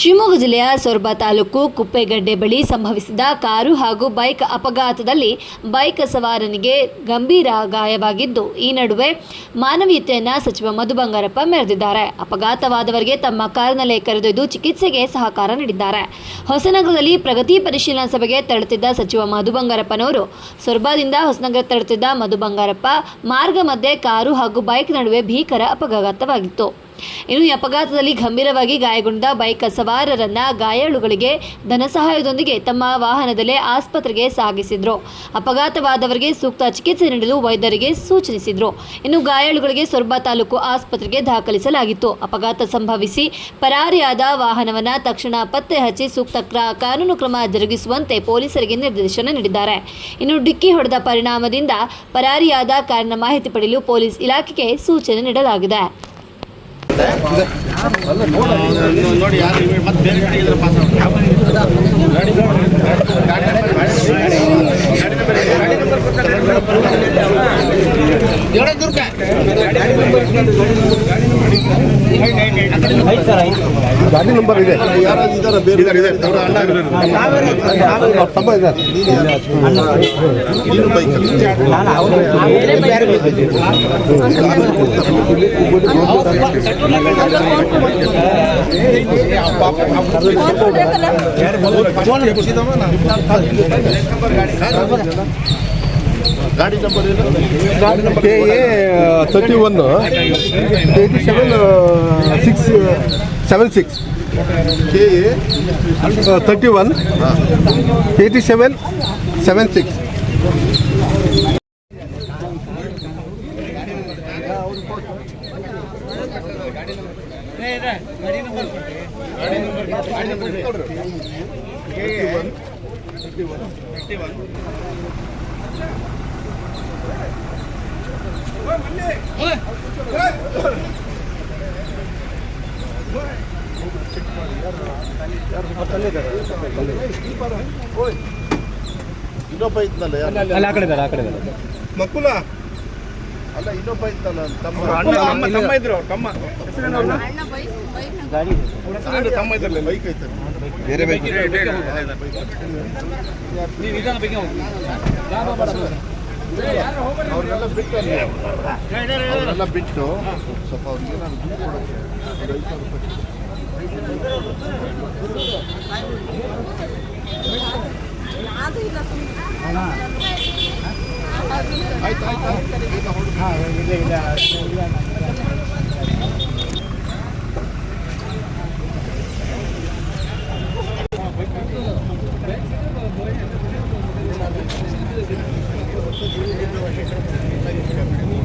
ಶಿವಮೊಗ್ಗ ಜಿಲ್ಲೆಯ ಸೊರಬ ತಾಲೂಕು ಕುಪ್ಪೆಗಡ್ಡೆ ಬಳಿ ಸಂಭವಿಸಿದ ಕಾರು ಹಾಗೂ ಬೈಕ್ ಅಪಘಾತದಲ್ಲಿ ಬೈಕ್ ಸವಾರನಿಗೆ ಗಂಭೀರ ಗಾಯವಾಗಿದ್ದು, ಈ ನಡುವೆ ಮಾನವೀಯತೆಯನ್ನ ಸಚಿವ ಮಧು ಬಂಗಾರಪ್ಪ ಮೆರೆದಿದ್ದಾರೆ. ಅಪಘಾತವಾದವರಿಗೆ ತಮ್ಮ ಕಾರಿನಲ್ಲೇ ಕರೆದೊಯ್ದು ಚಿಕಿತ್ಸೆಗೆ ಸಹಕಾರ ನೀಡಿದ್ದಾರೆ. ಹೊಸನಗರದಲ್ಲಿ ಪ್ರಗತಿ ಪರಿಶೀಲನಾ ಸಭೆಗೆ ತೆರಳುತ್ತಿದ್ದ ಸಚಿವ ಮಧು ಬಂಗಾರಪ್ಪನವರು, ಸೊರಬದಿಂದ ಹೊಸನಗರ ತೆರಳುತ್ತಿದ್ದ ಮಧು ಬಂಗಾರಪ್ಪ, ಮಾರ್ಗ ಮಧ್ಯೆ ಕಾರು ಹಾಗೂ ಬೈಕ್ ನಡುವೆ ಭೀಕರ ಅಪಘಾತವಾಗಿತ್ತು. ಇನ್ನು ಈ ಅಪಘಾತದಲ್ಲಿ ಗಂಭೀರವಾಗಿ ಗಾಯಗೊಂಡ ಬೈಕ್ ಸವಾರರನ್ನ ಗಾಯಾಳುಗಳಿಗೆ ಧನ ಸಹಾಯದೊಂದಿಗೆ ತಮ್ಮ ವಾಹನದಲ್ಲೇ ಆಸ್ಪತ್ರೆಗೆ ಸಾಗಿಸಿದ್ರು. ಅಪಘಾತವಾದವರಿಗೆ ಸೂಕ್ತ ಚಿಕಿತ್ಸೆ ನೀಡಲು ವೈದ್ಯರಿಗೆ ಸೂಚಿಸಿದ್ರು ಇನ್ನು ಗಾಯಾಳುಗಳಿಗೆ ಸೊರಬ ತಾಲೂಕು ಆಸ್ಪತ್ರೆಗೆ ದಾಖಲಿಸಲಾಗಿತ್ತು. ಅಪಘಾತ ಸಂಭವಿಸಿ ಪರಾರಿಯಾದ ವಾಹನವನ್ನ ತಕ್ಷಣ ಪತ್ತೆ ಹಚ್ಚಿ ಸೂಕ್ತ ಕಾನೂನು ಕ್ರಮ ಜರುಗಿಸುವಂತೆ ಪೊಲೀಸರಿಗೆ ನಿರ್ದೇಶನ ನೀಡಿದ್ದಾರೆ. ಇನ್ನು ಡಿಕ್ಕಿ ಹೊಡೆದ ಪರಿಣಾಮದಿಂದ ಪರಾರಿಯಾದ ಕಾರಿನ ಮಾಹಿತಿ ಪಡೆಯಲು ಪೊಲೀಸ್ ಇಲಾಖೆಗೆ ಸೂಚನೆ ನೀಡಲಾಗಿದೆ. ನೋಡಿ ಯಾರು ಮತ್ತೆ ಬೇರೆ ಕಡೆ ಇದ್ರೆ ಪಾಸ್ ಗಾಡಿ ನಂಬರ್ ಇದೆ ತಮ್ಮ ಇದ್ದಾರೆ ಗಾಡಿ ನಂಬರ್ ಏನು? K A thirty one eighty seven six seven six K A thirty one eighty seven seven six ಇನ್ನೊಬ್ಬ ಇದ್ನಲ್ಲ ಅಲ್ಲ ಆ ಕಡೆ ಇದ್ದಾರೆ ಆ ಕಡೆ ಇದ್ದಾರೆ ಮಕ್ಕಳ ಅಲ್ಲ. ಇನ್ನೊಬ್ಬ ಇದ್ನಲ್ಲ ತಮ್ಮ. ತಮ್ಮ ತಮ್ಮ ಇದ್ರು ತಮ್ಮ ಐತೆ. ಬೇರೆ ಹೋಗಿ. ಅವ್ರನ್ನೆಲ್ಲ ಬಿಟ್ಟು ಅಲ್ಲಿ. ಅವ್ರನ್ನೆಲ್ಲ ಬಿಟ್ಟು ಸ್ವಲ್ಪ ಅವ್ರಿಗೆ ನಾನು ದುಡ್ಡು ಕೊಡೋಕ್ಕೆ ಒಂದು ಐದು ಸಾವಿರ ರೂಪಾಯಿ ಆಯ್ತು ಆಯ್ತು ಆಯ್ತು. Thank you.